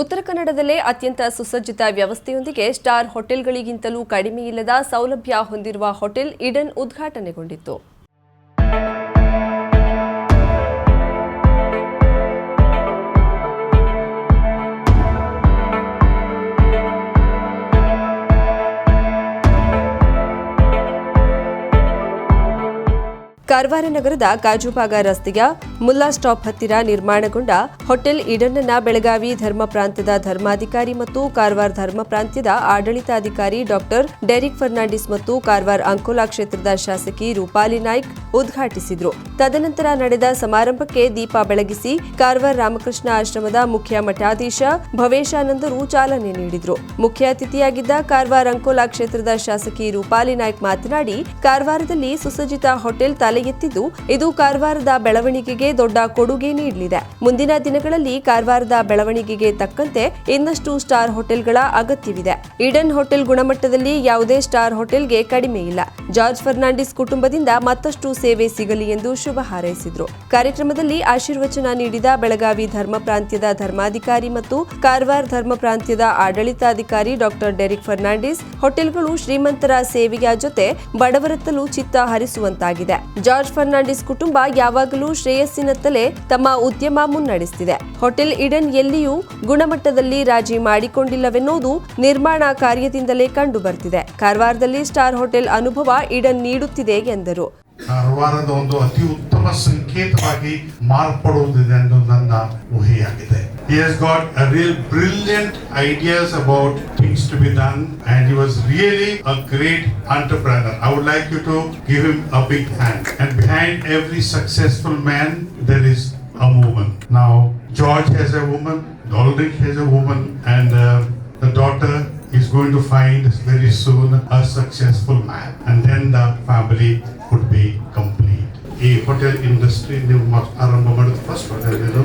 ಉತ್ತರ ಕನ್ನಡದಲ್ಲೇ ಅತ್ಯಂತ ಸುಸಜ್ಜಿತ ವ್ಯವಸ್ಥೆಯೊಂದಿಗೆ ಸ್ಟಾರ್ ಹೋಟೆಲ್ಗಳಿಗಿಂತಲೂ ಕಡಿಮೆಯಿಲ್ಲದ ಸೌಲಭ್ಯ ಹೊಂದಿರುವ ಹೋಟೆಲ್ ಇಡನ್ ಉದ್ಘಾಟನೆಗೊಂಡಿತ್ತು. ಕಾರವಾರ ನಗರದ ಕಾಜುಬಾಗ ರಸ್ತೆಯ ಮುಲ್ಲಾ ಸ್ಟಾಪ್ ಹತ್ತಿರ ನಿರ್ಮಾಣಗೊಂಡ ಹೋಟೆಲ್ ಈಡನ್ನ ಬೆಳಗಾವಿ ಧರ್ಮ ಪ್ರಾಂತ್ಯದ ಧರ್ಮಾಧಿಕಾರಿ ಮತ್ತು ಕಾರವಾರ ಧರ್ಮ ಪ್ರಾಂತ್ಯದ ಆಡಳಿತಾಧಿಕಾರಿ ಡಾಕ್ಟರ್ ಡೆರಿಕ್ ಫರ್ನಾಂಡಿಸ್ ಮತ್ತು ಕಾರವಾರ ಅಂಕೋಲಾ ಕ್ಷೇತ್ರದ ಶಾಸಕಿ ರೂಪಾಲಿ ನಾಯ್ಕ್ ಉದ್ಘಾಟಿಸಿದರು. ತದನಂತರ ನಡೆದ ಸಮಾರಂಭಕ್ಕೆ ದೀಪ ಬೆಳಗಿಸಿ ಕಾರವಾರ ರಾಮಕೃಷ್ಣ ಆಶ್ರಮದ ಮುಖ್ಯ ಮಠಾಧೀಶ ಭವೇಶಾನಂದರು ಚಾಲನೆ ನೀಡಿದರು. ಮುಖ್ಯ ಅತಿಥಿಯಾಗಿದ್ದ ಕಾರವಾರ ಅಂಕೋಲಾ ಕ್ಷೇತ್ರದ ಶಾಸಕಿ ರೂಪಾಲಿ ನಾಯ್ಕ್ ಮಾತನಾಡಿ, ಕಾರವಾರದಲ್ಲಿ ಸುಸಜ್ಜಿತ ಹೋಟೆಲ್ ತಲೆ ಎತ್ತಿದ್ದು, ಇದು ಕಾರವಾರದ ಬೆಳವಣಿಗೆಗೆ ದೊಡ್ಡ ಕೊಡುಗೆ ನೀಡಲಿದೆ. ಮುಂದಿನ ದಿನಗಳಲ್ಲಿ ಕಾರವಾರದ ಬೆಳವಣಿಗೆಗೆ ತಕ್ಕಂತೆ ಇನ್ನಷ್ಟು ಸ್ಟಾರ್ ಹೋಟೆಲ್ಗಳ ಅಗತ್ಯವಿದೆ. ಈಡನ್ ಹೋಟೆಲ್ ಗುಣಮಟ್ಟದಲ್ಲಿ ಯಾವುದೇ ಸ್ಟಾರ್ ಹೋಟೆಲ್ಗೆ ಕಡಿಮೆ ಇಲ್ಲ. ಜಾರ್ಜ್ ಫರ್ನಾಂಡಿಸ್ ಕುಟುಂಬದಿಂದ ಮತ್ತಷ್ಟು ಸೇವೆ ಸಿಗಲಿ ಎಂದು ಶುಭ ಹಾರೈಸಿದ್ರು. ಕಾರ್ಯಕ್ರಮದಲ್ಲಿ ಆಶೀರ್ವಚನ ನೀಡಿದ ಬೆಳಗಾವಿ ಧರ್ಮ ಪ್ರಾಂತ್ಯದ ಧರ್ಮಾಧಿಕಾರಿ ಮತ್ತು ಕಾರವಾರ ಧರ್ಮ ಪ್ರಾಂತ್ಯದ ಆಡಳಿತಾಧಿಕಾರಿ ಡಾಕ್ಟರ್ ಡೆರಿಕ್ ಫರ್ನಾಂಡಿಸ್, ಹೋಟೆಲ್ಗಳು ಶ್ರೀಮಂತರ ಸೇವೆಯ ಜೊತೆ ಬಡವರತ್ತಲೂ ಚಿತ್ತ ಹರಿಸುವಂತಾಗಿದೆ. ಜಾರ್ಜ್ ಫರ್ನಾಂಡಿಸ್ ಕುಟುಂಬ ಯಾವಾಗಲೂ ಶ್ರೇಯಸ್ಸಿನತ್ತಲೇ ತಮ್ಮ ಉದ್ಯಮ ಮುನ್ನಡೆಸುತ್ತಿದೆ ಹೋಟೆಲ್ ಇಡನ್ ಎಲ್ಲಿಯೂ ಗುಣಮಟ್ಟದಲ್ಲಿ ರಾಜಿ ಮಾಡಿಕೊಂಡಿಲ್ಲವೆನ್ನುವುದು ನಿರ್ಮಾಣ ಕಾರ್ಯದಿಂದಲೇ ಕಂಡು ಬರ್ತಿದೆ ಕಾರವಾರದಲ್ಲಿ ಸ್ಟಾರ್ ಹೋಟೆಲ್ ಅನುಭವ ಇಡನ್ ನೀಡುತ್ತಿದೆ ಎಂದರು. ಕಾರವಾರದ ಒಂದು ಅತಿ ಉತ್ತಮ ಸಂಕೇತವಾಗಿ ಮಾರ್ಪಡುವುದಿದೆ ಎಂದು ನನ್ನ ಊಹೆಯಾಗಿದೆ. He has got a real brilliant ideas about things to be done and he was really a great entrepreneur. I would like you to give him a big hand. And behind every successful man, there is a woman. Now, George has a woman, Ulrich has a woman, and uh, the daughter is going to find very soon a successful man. And then the family would be complete. ಈ hotel industry ನೀವು ಮ- ಆರಂಭ ಮಾಡಿದ first hotel ಇದು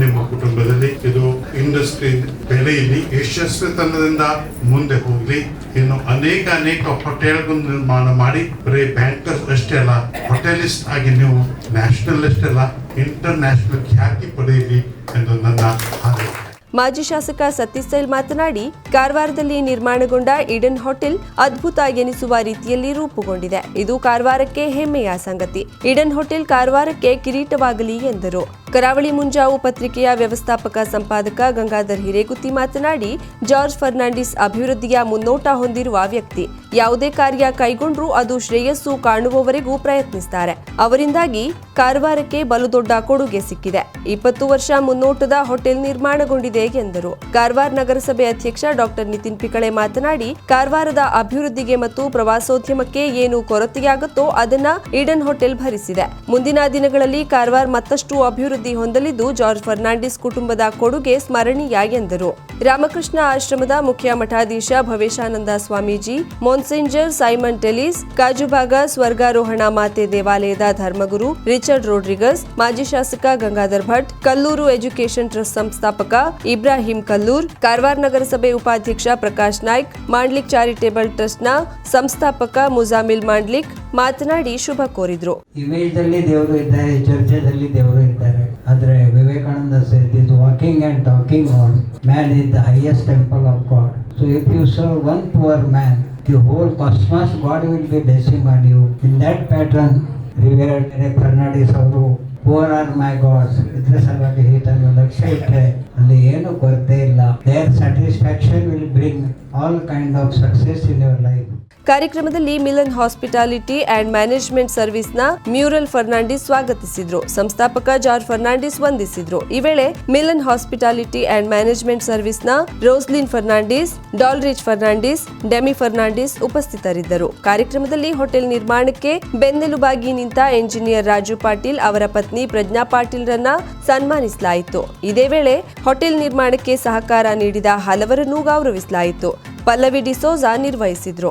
ನಿಮ್ಮ ಕುಟುಂಬದಲ್ಲಿ ಇದು industry ಬೆಳೆಯಲಿ ಯಶಸ್ವಿತನದಿಂದ ಮುಂದೆ ಹೋಗ್ಲಿ. ಇನ್ನು ಅನೇಕ ಅನೇಕ ಹೋಟೆಲ್ಗಳು ನಿರ್ಮಾಣ ಮಾಡಿ, ಬರೀ ಬ್ಯಾಂಕರ್ಸ್ ಅಷ್ಟೇ ಅಲ್ಲ ಹೋಟೆಲಿಸ್ಟ್ ಆಗಿ ನೀವು ನ್ಯಾಷನಲ್ ಅಷ್ಟೇ ಅಲ್ಲ ಇಂಟರ್ ನ್ಯಾಷನಲ್ ಖ್ಯಾತಿ ಪಡೆಯಲಿ ಎಂದು ನನ್ನ ಹಾರೈಕೆ. ಮಾಜಿ ಶಾಸಕ ಸತೀಶ್ ಸೈಲ್ ಮಾತನಾಡಿ, ಕಾರವಾರದಲ್ಲಿ ನಿರ್ಮಾಣಗೊಂಡ ಈಡನ್ ಹೋಟೆಲ್ ಅದ್ಭುತ ಎನಿಸುವ ರೀತಿಯಲ್ಲಿ ರೂಪುಗೊಂಡಿದೆ. ಇದು ಕಾರವಾರಕ್ಕೆ ಹೆಮ್ಮೆಯ ಸಂಗತಿ. ಈಡನ್ ಹೋಟೆಲ್ ಕಾರವಾರಕ್ಕೆ ಕಿರೀಟವಾಗಲಿ ಎಂದರು. ಕರಾವಳಿ ಮುಂಜಾವು ಪತ್ರಿಕೆಯ ವ್ಯವಸ್ಥಾಪಕ ಸಂಪಾದಕ ಗಂಗಾಧರ್ ಹಿರೇಗುತ್ತಿ ಮಾತನಾಡಿ, ಜಾರ್ಜ್ ಫರ್ನಾಂಡಿಸ್ ಅಭಿವೃದ್ಧಿಯ ಮುನ್ನೋಟ ಹೊಂದಿರುವ ವ್ಯಕ್ತಿ. ಯಾವುದೇ ಕಾರ್ಯ ಕೈಗೊಂಡ್ರೂ ಅದು ಶ್ರೇಯಸ್ಸು ಕಾಣುವವರೆಗೂ ಪ್ರಯತ್ನಿಸುತ್ತಾರೆ ಅವರಿಂದಾಗಿ ಕಾರವಾರಕ್ಕೆ ಬಲು ದೊಡ್ಡ ಕೊಡುಗೆ ಸಿಕ್ಕಿದೆ. ಇಪ್ಪತ್ತು ವರ್ಷ ಮುನ್ನೋಟದ ಹೋಟೆಲ್ ನಿರ್ಮಾಣಗೊಂಡಿದೆ ಎಂದರು. ಕಾರವಾರ ನಗರಸಭೆ ಅಧ್ಯಕ್ಷ ಡಾಕ್ಟರ್ ನಿತಿನ್ ಪಿಕಳೆ ಮಾತನಾಡಿ, ಕಾರವಾರದ ಅಭಿವೃದ್ಧಿಗೆ ಮತ್ತು ಪ್ರವಾಸೋದ್ಯಮಕ್ಕೆ ಏನು ಕೊರತೆಯಾಗುತ್ತೋ ಅದನ್ನ ಈಡನ್ ಹೋಟೆಲ್ ಭರಿಸಿದೆ. ಮುಂದಿನ ದಿನಗಳಲ್ಲಿ ಕಾರವಾರ ಮತ್ತಷ್ಟು ಅಭಿವೃದ್ಧಿ ಹೊಂದಲಿದ್ದು ಜಾರ್ಜ್ ಫರ್ನಾಂಡಿಸ್ ಕುಟುಂಬದ ಕೊಡುಗೆ ಸ್ಮರಣೀಯ ಎಂದರು. ರಾಮಕೃಷ್ಣ ಆಶ್ರಮದ ಮುಖ್ಯ ಮಠಾಧೀಶ ಭವೇಶಾನಂದ ಸ್ವಾಮೀಜಿ, ಮೊನ್ಸೆಂಜರ್ ಸೈಮನ್ ಟೆಲಿಸ್ ಕಾಜುಬಾಗ ಸ್ವರ್ಗಾರೋಹಣ ಮಾತೆ ದೇವಾಲಯದ ಧರ್ಮಗುರು ರಿಚರ್ಡ್ ರೋಡ್ರಿಗಸ್, ಮಾಜಿ ಶಾಸಕ ಗಂಗಾಧರ್ ಭಟ್, ಕಲ್ಲೂರು ಎಜುಕೇಷನ್ ಟ್ರಸ್ಟ್ ಸಂಸ್ಥಾಪಕ ಇಬ್ರಾಹಿಂ ಕಲ್ಲೂರ್, ಕಾರವಾರ ನಗರಸಭೆ ಉಪಾಧ್ಯಕ್ಷ ಪ್ರಕಾಶ್ ನಾಯ್ಕ್, ಮಾಂಡ್ಲಿಕ್ ಚಾರಿಟೇಬಲ್ ಟ್ರಸ್ಟ್ನ ಸಂಸ್ಥಾಪಕ ಮುಜಾಮಿಲ್ ಮಾಂಡ್ಲಿಕ್ ಮಾತನಾಡಿ ಶುಭ ಕೋರಿದ್ರು. ಇಮೇಜ್ ದೇವರು ಇದ್ದಾರೆ ಚರ್ಚದಲ್ಲಿ ದೇವರು ಇದ್ದಾರೆ. ಆದರೆ Vivekananda sir is walking and talking on man is the highest temple of God so if you serve one poor man the whole cosmos God will be blessing on you in that patron ರಿವೇರ್ Fernandes ಅವರು poor R ಮೈ God's ಇದ್ರ ಸಲುವಾಗಿ ಈತನ್ನು ಲಕ್ಷ್ಯ ಇಟ್ಟರೆ ಅಲ್ಲಿ ಏನು ಕೊರತೆ ಇಲ್ಲ. There satisfaction will bring all kind of success in your life ಕಾರ್ಯಕ್ರಮದಲ್ಲಿ ಮಿಲನ್ ಹಾಸ್ಪಿಟಾಲಿಟಿ ಅಂಡ್ ಮ್ಯಾನೇಜ್ಮೆಂಟ್ ಸರ್ವಿಸ್ನ ಮ್ಯೂರಲ್ ಫರ್ನಾಂಡಿಸ್ ಸ್ವಾಗತಿಸಿದ್ರು. ಸಂಸ್ಥಾಪಕ ಜಾರ್ಜ್ ಫರ್ನಾಂಡಿಸ್ ವಂದಿಸಿದ್ರು. ಈ ವೇಳೆ ಮಿಲನ್ ಹಾಸ್ಪಿಟಾಲಿಟಿ ಅಂಡ್ ಮ್ಯಾನೇಜ್ಮೆಂಟ್ ಸರ್ವಿಸ್ನ ರೋಸ್ಲಿನ್ ಫರ್ನಾಂಡಿಸ್, ಡಾಲ್ರಿಚ್ ಫರ್ನಾಂಡಿಸ್, ಡೆಮಿ ಫರ್ನಾಂಡಿಸ್ ಉಪಸ್ಥಿತರಿದ್ದರು. ಕಾರ್ಯಕ್ರಮದಲ್ಲಿ ಹೋಟೆಲ್ ನಿರ್ಮಾಣಕ್ಕೆ ಬೆನ್ನೆಲುಬಾಗಿ ನಿಂತ ಎಂಜಿನಿಯರ್ ರಾಜು ಪಾಟೀಲ್ ಅವರ ಪತ್ನಿ ಪ್ರಜ್ಞಾ ಪಾಟೀಲ್ರನ್ನ ಸನ್ಮಾನಿಸಲಾಯಿತು. ಇದೇ ವೇಳೆ ಹೋಟೆಲ್ ನಿರ್ಮಾಣಕ್ಕೆ ಸಹಕಾರ ನೀಡಿದ ಹಲವರನ್ನು ಗೌರವಿಸಲಾಯಿತು. Pallavi D'Souza ನಿರ್ವಹಿಸಿದ್ರು.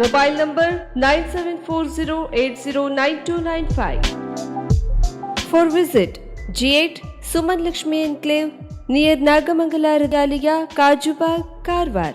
Mobile number 9740809295. For visit G8 Suman Lakshmi Enclave near Nagamangala Radalaya, Kajubag, Karwar.